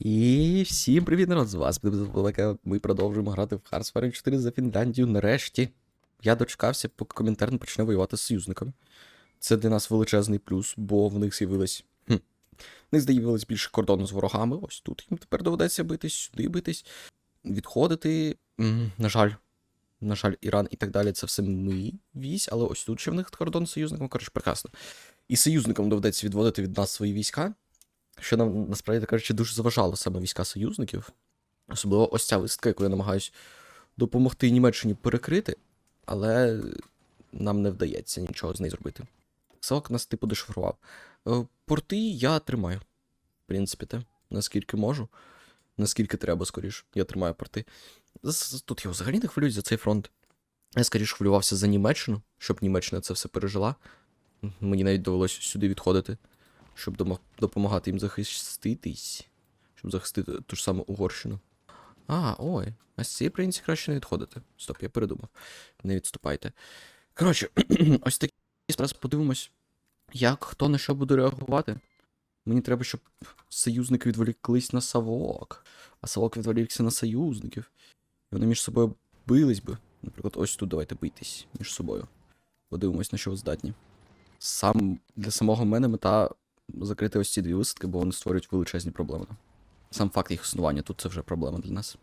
І всім привіт, народ! З вас. Ми продовжуємо грати в Hearthstone 4 за Фінляндію. Нарешті я дочекався, поки коментар не почне воювати з союзниками. Це для нас величезний плюс, бо в них з'явилось. Хм. В них з'явилось більше кордону з ворогами. Ось тут їм тепер доведеться битись, сюди битись, відходити. На жаль, на жаль, Іран і так далі це все ми вісь, але ось тут ще в них кордон з союзником. Коротше, прекрасно. І союзникам доведеться відводити від нас свої війська що нам насправді так кажучи дуже заважало саме війська союзників. Особливо ось ця висадка, яку я намагаюсь допомогти Німеччині перекрити, але нам не вдається нічого з нею зробити. Савок нас типу дешифрував. Е, Порти я тримаю. В принципі, те, наскільки можу, наскільки треба, скоріш. Я тримаю порти. Тут я взагалі не хвилююсь за цей фронт. Я скоріш хвилювався за Німеччину, щоб Німеччина це все пережила. Мені навіть довелося сюди відходити щоб допомагати їм захиститись, щоб захистити ту ж саму Угорщину. А, ой, а з цієї провінції краще не відходити. Стоп, я передумав. Не відступайте. Коротше, ось такі зараз подивимось, як хто на що буде реагувати. Мені треба, щоб союзники відволіклись на Савок, а Савок відволікся на союзників. І вони між собою бились би. Наприклад, ось тут давайте бийтесь між собою. Подивимось, на що ви здатні. Сам для самого мене мета закрити ось ці дві висадки, бо вони створюють величезні проблеми. Сам факт їх існування тут це вже проблема для нас.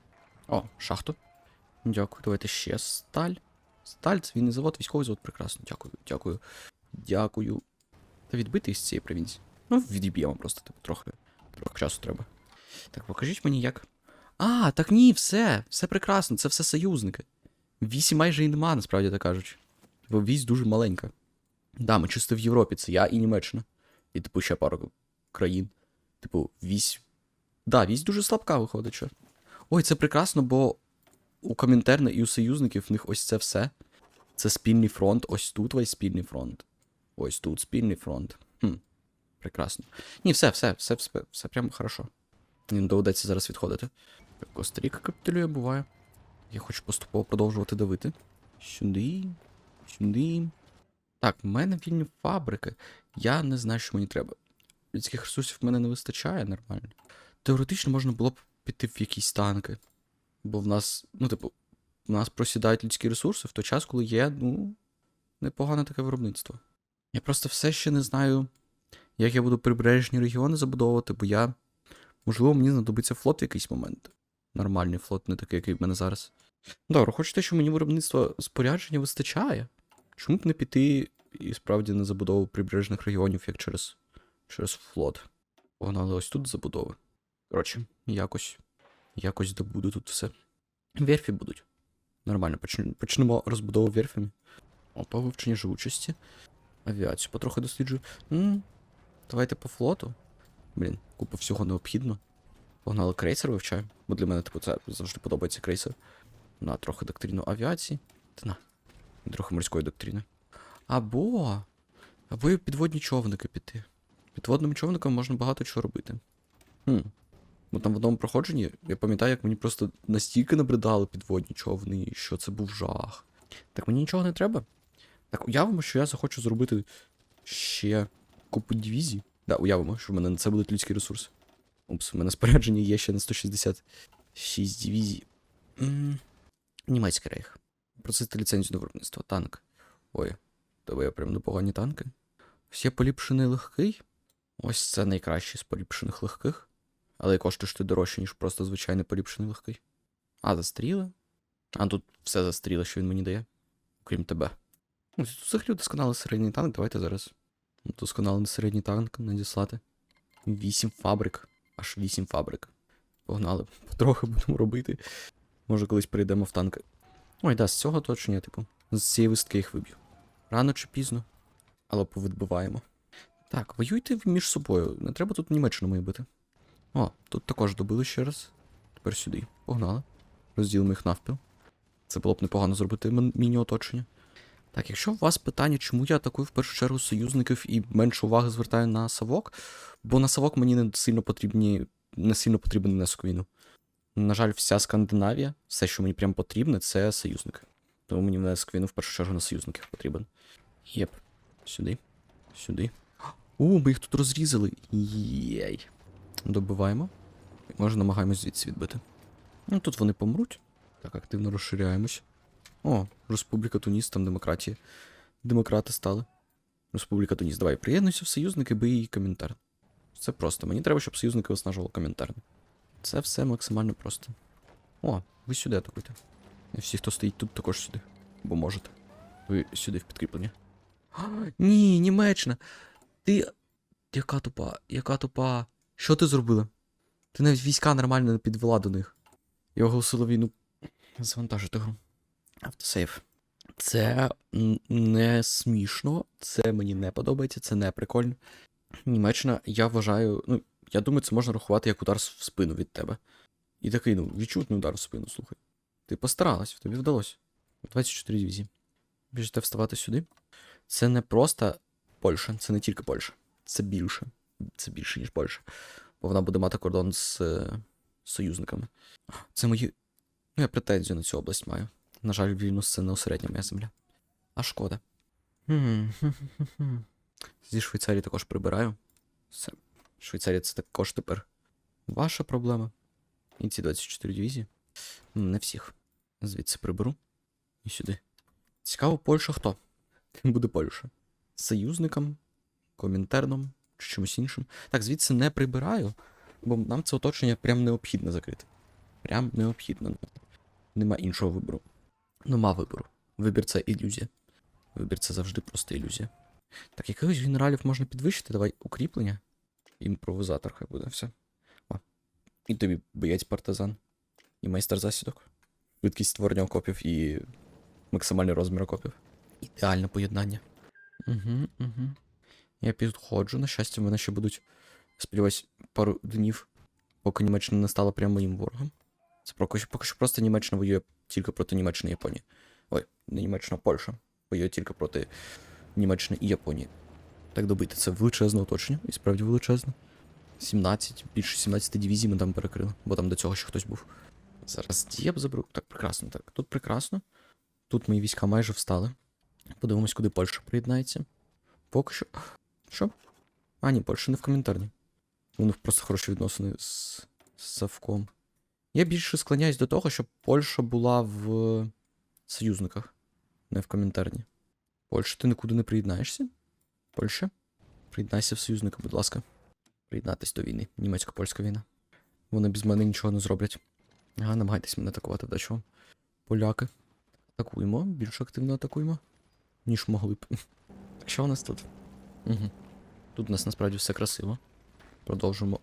О, шахту. Дякую. Давайте ще сталь. Сталь, це війний завод, військовий завод, прекрасно. Дякую, дякую. Дякую. Та відбити із цієї провінції. Ну, відіб'ємо просто, типу, трохи. Трохи часу треба. Так, покажіть мені, як. А, так ні, все, все прекрасно, це все союзники. Вісі майже і нема, насправді так кажучи. Бо вісь дуже маленька. Да, ми чисто в Європі, це я і Німеччина. І, типу, ще пару країн. Типу, вісь. Да, вісь дуже слабка виходить, що. Ой, це прекрасно, бо у Комінтерна і у союзників в них ось це все. Це спільний фронт, ось тут весь спільний фронт. Ось тут спільний фронт. Хм. Прекрасно. Ні, все, все, все, все, все прямо хорошо. Мені доведеться зараз відходити. Коста-Ріка капітулює, буває. Я хочу поступово продовжувати давити. Сюди. Сюди. Так, в мене вільні фабрики. Я не знаю, що мені треба. Людських ресурсів в мене не вистачає нормально. Теоретично можна було б піти в якісь танки. Бо в нас, ну, типу, в нас просідають людські ресурси в той час, коли є, ну, непогане таке виробництво. Я просто все ще не знаю, як я буду прибережні регіони забудовувати, бо я. Можливо, мені знадобиться флот в якийсь момент. Нормальний флот, не такий, який в мене зараз. Добре, хочете, що мені виробництво спорядження вистачає? Чому б не піти і справді не забудову прибережних регіонів, як через, через флот? Погнали ось тут забудови. Коротше, якось. Якось добуду тут все. Верфі будуть. Нормально, почнемо, розбудову верфями. Опа, вивчення живучості. Авіацію потроху досліджую. м давайте по флоту. Блін, купа всього необхідно. Погнали крейсер вивчаємо. Бо для мене, типу, це завжди подобається крейсер. На трохи доктрину авіації. Та на. Трохи морської доктрини. Або. Або підводні човники піти. Підводним човником можна багато чого робити. Хм. Бо там в одному проходженні, я пам'ятаю, як мені просто настільки набридали підводні човни, що це був жах. Так мені нічого не треба. Так уявимо, що я захочу зробити ще купу дивізій. Да, уявимо, що в мене на це будуть людські ресурси. Упс, в мене спорядження є ще на 166 дивізій. М, Німецький рейх. Просити ліцензію на виробництво. Танк. Ой, тебе я прям непогані танки. Є поліпшений легкий. Ось це найкращий з поліпшених легких. Але і коштує ти дорожче, ніж просто звичайний поліпшений легкий. А, застріли? А тут все застріле, що він мені дає. Окрім тебе. Ось тут взагалі досконалий середній танк. Давайте зараз. Досконалий середній танк надіслати. Вісім фабрик. Аж вісім фабрик. Погнали. Потрохи будемо робити. Може, колись перейдемо в танки. Ой, да, з цього точно, типу. З цієї вистки їх виб'ю. Рано чи пізно. Але повідбиваємо. Так, воюйте між собою. Не треба тут Німеччину мої бити. О, тут також добили ще раз. Тепер сюди. Погнали. Розділимо їх навпіл. Це було б непогано зробити міні-оточення. Так, якщо у вас питання, чому я атакую в першу чергу союзників і менше уваги звертаю на Савок, бо на Савок мені не сильно потрібні, не сильно потрібен внесок війну. На жаль, вся Скандинавія, все, що мені прям потрібне, це союзники. Тому мені в війну в першу чергу на союзників потрібен. Єп. Сюди. Сюди. О, ми їх тут розрізали. Єй. Добиваємо. Може намагаємось звідси відбити. Ну тут вони помруть. Так, активно розширяємось. О, Республіка Туніс, там демократія. Демократи стали. Республіка Туніс. Давай, приєднуйся в союзники, бий її коментар. Це просто. Мені треба, щоб союзники виснажували коментар. Це все максимально просто. О, ви сюди атакуйте. Всі, хто стоїть тут, також сюди. Бо можете. Ви сюди в підкріплення. А, ні, Німеччина. Ти. Яка тупа, яка тупа. Що ти зробила? Ти навіть війська нормально не підвела до них. І оголосила війну. Завантажити гру. Автосейв. Це не смішно, це мені не подобається, це не прикольно. Німеччина, я вважаю, ну, я думаю, це можна рахувати як удар в спину від тебе. І такий, ну, відчутний удар в спину, слухай. Ти постаралась, тобі вдалося. 24 дивізії. Біжите вставати сюди. Це не просто Польща, це не тільки Польща. Це більше. Це більше, ніж Польща. Бо вона буде мати кордон з е, союзниками. Це мої. Ну, я претензію на цю область маю. На жаль, Вільнюс це не осередня моя земля. А шкода. Зі Швейцарії також прибираю. Все. Швейцарія це також тепер ваша проблема. І ці 24 дивізії. Не всіх. Звідси приберу. І сюди. Цікаво, Польща хто? Ким буде Польща? Союзником, комінтерном чи чимось іншим. Так, звідси не прибираю, бо нам це оточення прям необхідно закрити. Прям необхідно. Нема іншого вибору. Нема вибору. Вибір це ілюзія. Вибір це завжди просто ілюзія. Так, якихось генералів можна підвищити, давай укріплення. Імпровізатор хай буде все. О. І тобі боєць партизан. І майстер засідок. Швидкість створення окопів і максимальний розмір окопів. Ідеальне поєднання. Угу, угу. Я підходжу, на щастя, в мене ще будуть, сподіваюсь, пару днів, поки Німеччина не стала прямо моїм ворогом. Це поки поки що просто Німеччина воює тільки проти Німеччини і Японії. Ой, не Німеччина, Польща. Воює тільки проти Німеччини і Японії. Так добити, це величезне оточення, і справді величезне. 17, більше 17 дивізій ми там перекрили, бо там до цього ще хтось був. Зараз Дієб заберу. Так, прекрасно, так. Тут прекрасно. Тут мої війська майже встали. Подивимось, куди Польща приєднається. Поки що. Що? А, ні, Польща не в коментарні. У них просто хороші відносини з, Савком. Я більше склоняюсь до того, щоб Польща була в союзниках, не в коментарні. Польща, ти нікуди не приєднаєшся? Польща? Приєднайся в союзника, будь ласка. Приєднатись до війни. Німецько-польська війна. Вони без мене нічого не зроблять. Ага, намагайтесь мене атакувати, вдачу вам. Поляки. Атакуємо, більш активно атакуємо, ніж могли б. Що у нас тут? Угу. Тут у нас насправді все красиво. Продовжуємо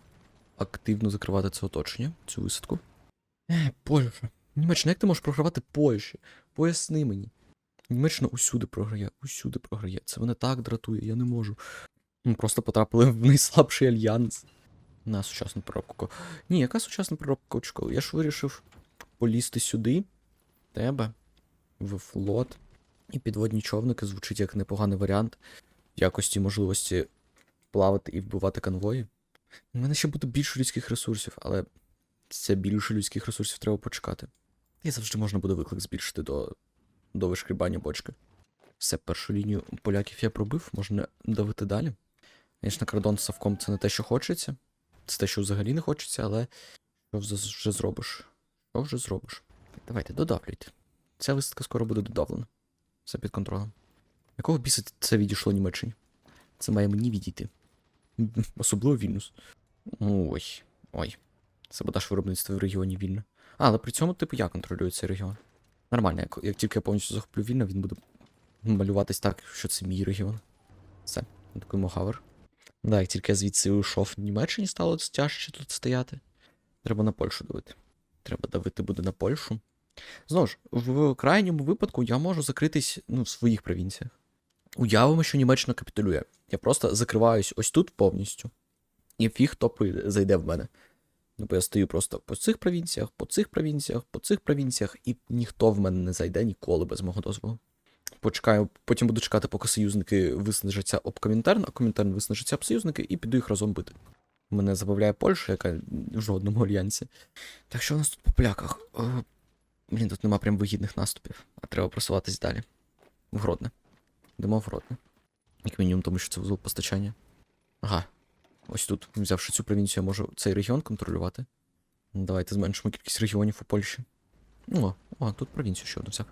активно закривати це оточення, цю висадку. Е, Польща. Німеччина, як ти можеш програвати Польщі? Поясни мені. Німеччина усюди програє, усюди програє. Це мене так дратує, я не можу. Ми просто потрапили в найслабший альянс. На сучасну переробку. Ні, яка сучасна переробка кочков? Я ж вирішив полізти сюди, тебе, в флот. І підводні човники звучить як непоганий варіант якості можливості плавати і вбивати конвої. У мене ще буде більше людських ресурсів, але це більше людських ресурсів треба почекати. І завжди можна буде виклик збільшити до, до вишкрібання бочки. Все, першу лінію поляків я пробив, можна давити далі. Звісно, кордон з Савком це не те, що хочеться. Це те, що взагалі не хочеться, але що вже, зробиш? Що вже зробиш? Давайте, додавлюйте. Ця висадка скоро буде додавлена. Все під контролем. Якого біса це відійшло Німеччині? Це має мені відійти. Особливо Вільнюс. Ой. Ой. Саботаж виробництва в регіоні вільно. А, але при цьому, типу, я контролюю цей регіон. Нормально, як, як тільки я повністю захоплю вільно, він буде малюватись так, що це мій регіон. Все, атакуємо Гавер. Да, як тільки я звідси уйшов в Німеччині, стало тяжче тут стояти. Треба на Польщу давити. Треба давити буде на Польщу. Знову ж, в крайньому випадку я можу закритись ну, в своїх провінціях. Уявимо, що Німеччина капітулює. Я просто закриваюсь ось тут повністю. І фіг хто зайде в мене. Ну, бо я стою просто по цих провінціях, по цих провінціях, по цих провінціях, і ніхто в мене не зайде ніколи без мого дозволу. Почекаю, потім буду чекати, поки союзники виснажаться об Комінтерн, а Комінтерн виснажиться об союзники, і піду їх разом бити. Мене забавляє Польща, яка в жодному альянсі. Так що у нас тут по поляках? Блін, тут нема прям вигідних наступів, а треба просуватись далі. В Гродне. Йдемо в Гродне. Як мінімум, тому що це вузол постачання. Ага. Ось тут, взявши цю провінцію, я можу цей регіон контролювати. Давайте зменшимо кількість регіонів у Польщі. О, о, тут провінцію ще одну взяв.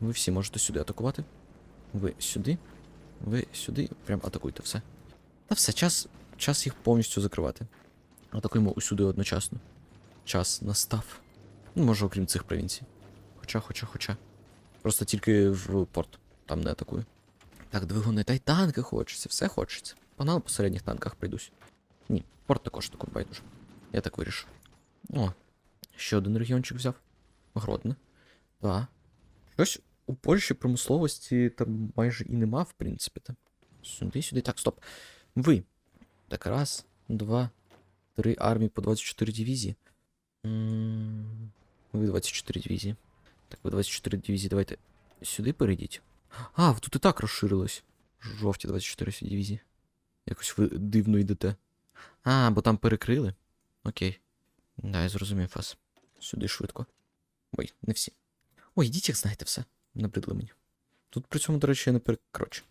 Ви всі можете сюди атакувати. Ви сюди. Ви сюди. Прям атакуйте все. Та все, час, час їх повністю закривати. Атакуємо усюди одночасно. Час настав. Ну, може, окрім цих провінцій. Хоча, хоча, хоча. Просто тільки в порт. Там не атакую. Так, двигуни, та й танки хочеться, все хочеться. Погнали по середніх танках прийдусь. Ні, порт також таку байдуже. Я так вирішив. О, ще один регіончик взяв. Гродне. Так. Щось у Польщі промисловості там майже і нема, в принципі. Та. Сюди, сюди. Так, стоп. Ви. Так, раз, два, три армії по 24 дивізії. Ви 24 дивізії. Так, ви 24 дивізії, давайте сюди перейдіть. А, тут і так розширилось. Жовті 24 дивізії. Якось ви дивно йдете. А, бо там перекрили. Окей. Да, я зрозумів вас. Сюди швидко. Ой, не всі. Ой, як знаєте все. Набридли мені. Тут при цьому, до речі, я не перекоротше.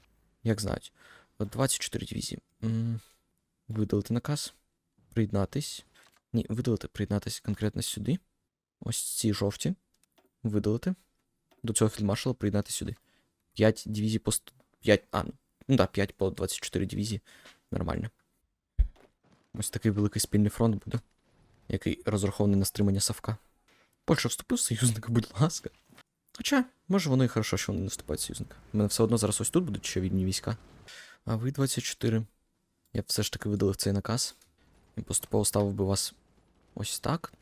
Як знають. 24 дивізії. Видалити наказ. Приєднатись. Ні, видалити, приєднатись конкретно сюди. Ось ці жовті. Видалити. До цього фільдмаршала приєднати сюди. 5 дивізій по 100... 5. А, ну да, 5 по 24 дивізії. Нормально. Ось такий великий спільний фронт буде, який розрахований на стримання Савка. Польща вступив в союзника, будь ласка. Хоча, може воно і хорошо, що вони в союзника. У мене все одно зараз ось тут будуть ще вільні війська. А ви 24. Я б все ж таки видалив цей наказ. І поступово ставив би вас ось так.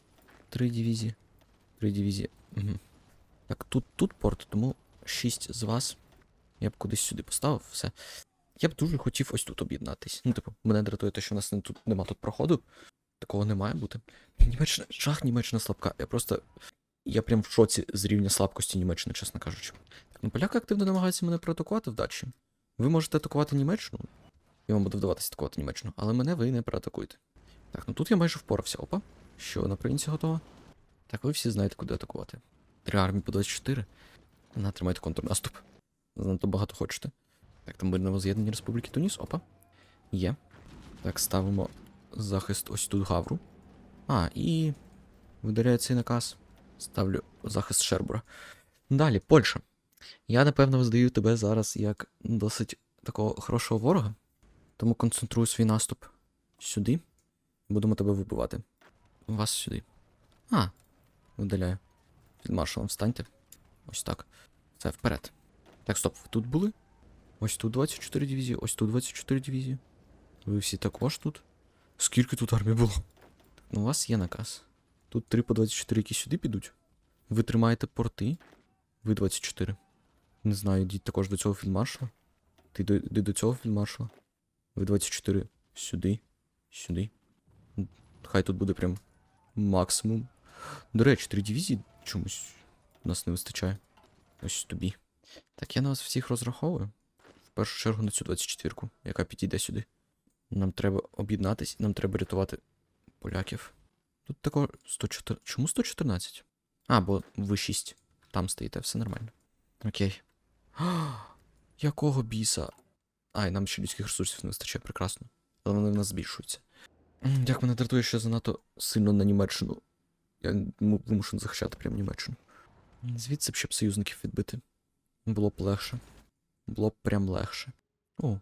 Три дивізії. Три дивізії. Угу. Так, тут, тут порт, тому 6 з вас. Я б кудись сюди поставив все. Я б дуже хотів ось тут об'єднатись. Ну, типу, мене дратує те, що в нас не тут нема тут проходу. Такого не має бути. Німеччина, жах Німеччина слабка. Я просто. Я прям в шоці з рівня слабкості Німеччини, чесно кажучи. Ну поляки активно намагаються мене проатакувати вдачі. Ви можете атакувати Німеччину. Я вам буду вдаватися атакувати Німеччину, але мене ви не проатакуєте. Так, ну тут я майже впорався. Опа. Що на провінції готова? Так, ви всі знаєте, куди атакувати. Три армії по 24. На, тримайте контрнаступ. Занадто багато хочете. Так, там мирне воз'єднання Республіки Туніс. Опа. Є. Так, ставимо захист ось тут Гавру. А, і. Видаляю цей наказ. Ставлю захист Шербура. Далі, Польща. Я, напевно, здаю тебе зараз як досить такого хорошого ворога. Тому концентрую свій наступ сюди. Будемо тебе вибивати. Вас сюди. А, видаляю. Під маршалом встаньте. Ось так. Це вперед. Так, стоп, ви тут були? Ось тут 24 дивізії, ось тут 24 дивізії. Ви всі також тут? Скільки тут армій було? Ну, у вас є наказ. Тут 3 по 24, які сюди підуть. Ви тримаєте порти. Ви 24. Не знаю, йдіть також до цього фільмаршала. Ти йди до цього фільмаршала. Ви 24 сюди. Сюди. Хай тут буде прям максимум. До речі, три дивізії чомусь нас не вистачає. Ось тобі. Так, я на вас всіх розраховую. В першу чергу на цю 24-ку, яка підійде сюди. Нам треба об'єднатись, нам треба рятувати поляків. Тут такого 104... Чому 114? А, бо ви 6. Там стоїте, все нормально. Окей. Якого біса? Ай, нам ще людських ресурсів не вистачає, прекрасно. Але вони в нас збільшуються. Як мене дратує, що занадто сильно на Німеччину. Я вимушений захищати прям Німеччину. Звідси б щоб союзників відбити. Було б легше. Було б прям легше. О,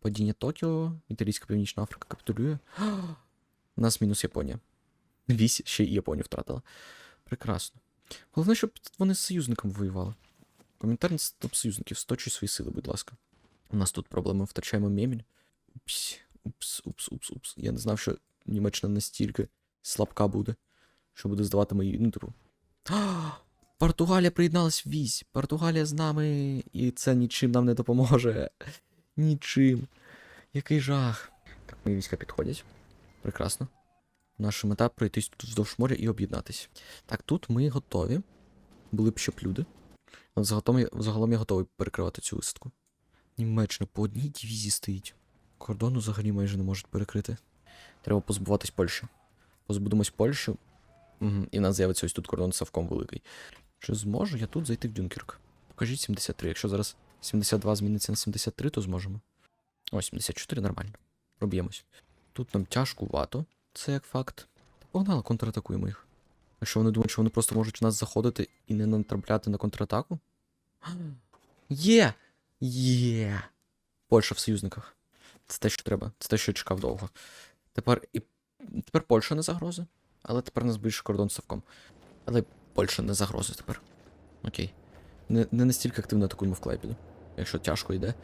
падіння Токіо, Італійська Північна Африка капітулює. У нас мінус Японія. Вісь ще і Японію втратила. Прекрасно. Головне, щоб вони з союзником воювали. Коментар на стоп союзників. Сточуй свої сили, будь ласка. У нас тут проблеми, втрачаємо меміль. Упс, упс, упс, упс, упс. Я не знав, що Німеччина настільки слабка буде, що буде здавати мої. А, Португалія приєдналась в вісь. Португалія з нами, і це нічим нам не допоможе. Нічим. Який жах. Так, мої війська підходять. Прекрасно. Наша мета пройтись тут вздовж моря і об'єднатись. Так, тут ми готові. Були б щоб люди. Але загалом загалом я готовий перекривати цю висадку. Німеччина по одній дивізії стоїть. Кордону взагалі майже не можуть перекрити. Треба позбуватись Польщі. Позбудемось Польщу. Угу. І в нас з'явиться ось тут кордон Савком великий. Чи зможу я тут зайти в Дюнкерк? Покажіть 73. Якщо зараз 72 зміниться на 73, то зможемо. О, 74 нормально. Проб'ємось. Тут нам тяжкувато, це як факт. Погнали, контратакуємо їх. Якщо вони думають, що вони просто можуть в нас заходити і не натрапляти на контратаку. Є! Є! Польща в союзниках. Це те, що треба. Це те, що я чекав довго. Тепер і. Тепер Польща не загроза. Але тепер нас більше кордон з Совком. Але Польща не загроза тепер. Окей. Не, не настільки активно атакуємо в Клайпіду. Якщо тяжко йде,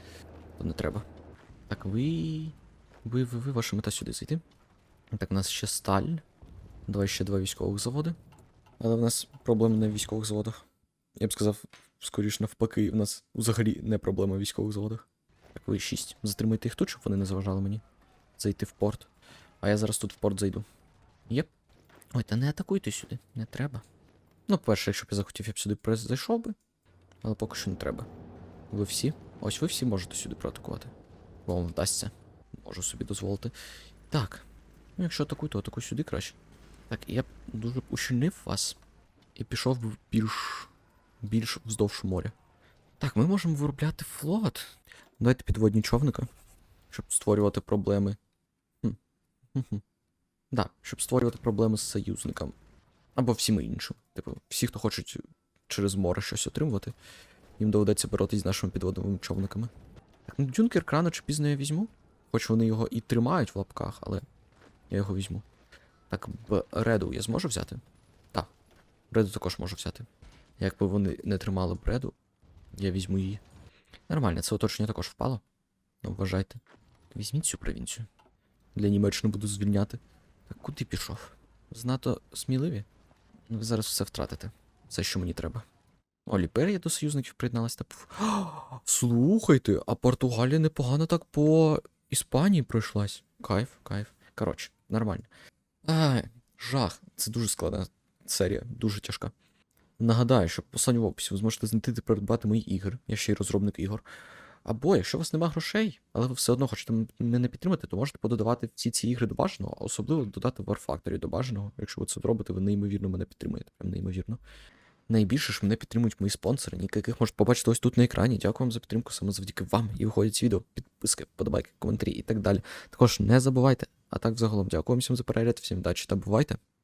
то не треба. Так, ви. Ви, ви, ви, ваша мета сюди зайти. Так, у нас ще сталь. Давай ще два військових заводи. Але в нас проблеми не в військових заводах. Я б сказав, скоріш навпаки, у нас взагалі не проблема в військових заводах. Так, ви 6. Затримайте їх тут, щоб вони не заважали мені. Зайти в порт. А я зараз тут в порт зайду. Єп. Ой, та не атакуйте сюди, не треба. Ну, перше, якщо б я захотів, я б сюди зайшов би. Але поки що не треба. Ви всі? Ось ви всі можете сюди проатакувати. Бо вам вдасться. Можу собі дозволити. Так. Ну, якщо атакуй, то атакуй сюди краще. Так, я б дуже ущільнив вас. І пішов більш. більш вздовж моря. Так, ми можемо виробляти флот. Давайте підводні човника, щоб створювати проблеми. Хм-хм. Да, щоб створювати проблеми з союзниками. Або всіми іншими. Типу, всі, хто хочуть через море щось отримувати, їм доведеться боротись з нашими підводними човниками. Так, ну Дюнкер рано чи пізно я візьму. Хоч вони його і тримають в лапках, але я його візьму. Так, б Реду я зможу взяти? Так. Реду також можу взяти. Якби вони не тримали Бреду, я візьму її. Нормально, це оточення також впало. Ну, вважайте. Візьміть цю провінцію. Для Німеччини буду звільняти. Так куди пішов? Знато сміливі? Ну, ви зараз все втратите. Все, що мені треба. О, Ліперія до союзників приєдналась та пф. Слухайте, а Португалія непогано так по Іспанії пройшлась. Кайф, кайф. Коротше, нормально. Ай, жах. Це дуже складна серія, дуже тяжка. Нагадаю, що посилання в описі ви зможете знайти та придбати мої ігри. Я ще й розробник ігор. Або, якщо у вас нема грошей, але ви все одно хочете мене підтримати, то можете пододавати всі ці ігри до бажаного, а особливо додати War Factory до бажаного. Якщо ви це зробите, ви неймовірно мене підтримуєте. Прям неймовірно. Найбільше ж мене підтримують мої спонсори, яких можете побачити ось тут на екрані. Дякую вам за підтримку саме завдяки вам. І виходять відео, підписки, подобайки, коментарі і так далі. Також не забувайте. А так, взагалом, дякую всім за перегляд, всім вдачі та бувайте.